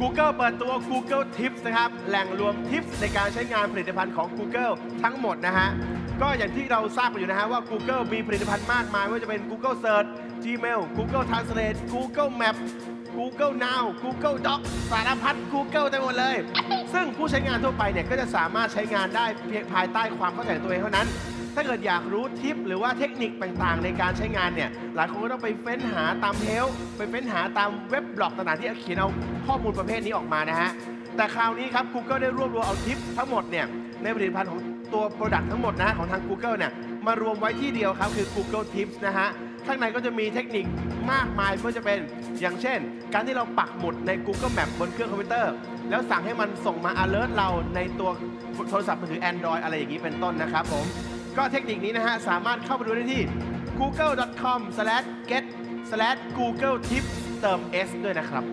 Google เปิดตัว Google Tips นะครับ แหล่งรวมทิปในการใช้งานผลิตภัณฑ์ของ Google ทั้งหมดนะฮะ ก็อย่างที่เราทราบกันอยู่นะฮะว่า Google มีผลิตภัณฑ์มากมาย ว่าจะเป็น Google Search Gmail Google Translate Google Map Google Now Google Doc สารพัด Google เต็มหมดเลย ซึ่งผู้ใช้งานทั่วไปเนี่ยก็จะสามารถใช้งานได้เพียงภายใต้ความเข้าใจของตัวเองเท่านั้น ถ้าเกิดอยากรู้ทิปหรือว่าเทคนิคต่างๆ ในการใช้งานเนี่ยหลายคนก็ต้องไปเฟ้นหาตามเฮลไปเฟ้นหาตามเว็บบล็อกต่างๆที่เขียนเอาข้อมูลประเภทนี้ออกมานะฮะแต่คราวนี้ครับ Google ได้รวบรวมเอาทิปทั้งหมดเนี่ยในผลิตภัณฑ์ของตัว Product ทั้งหมดนะฮะของทาง Google เนี่ยมารวมไว้ที่เดียวครับ คือ Google Tips นะฮะ ข้างในก็จะมีเทคนิคมากมายเพื่อจะเป็นอย่างเช่น การที่เราปักหมุดใน Google Map บนเครื่องคอมพิวเตอร์ แล้วสั่งให้มันส่งมา alert เราในตัวโทรศัพท์มือถือ Android อะไรอย่างนี้เป็นต้นนะครับผม ก็เทคนิคนี้นะฮะ สามารถเข้าไปดูได้ที่ google.com/get/google tips เติม s ด้วยนะครับ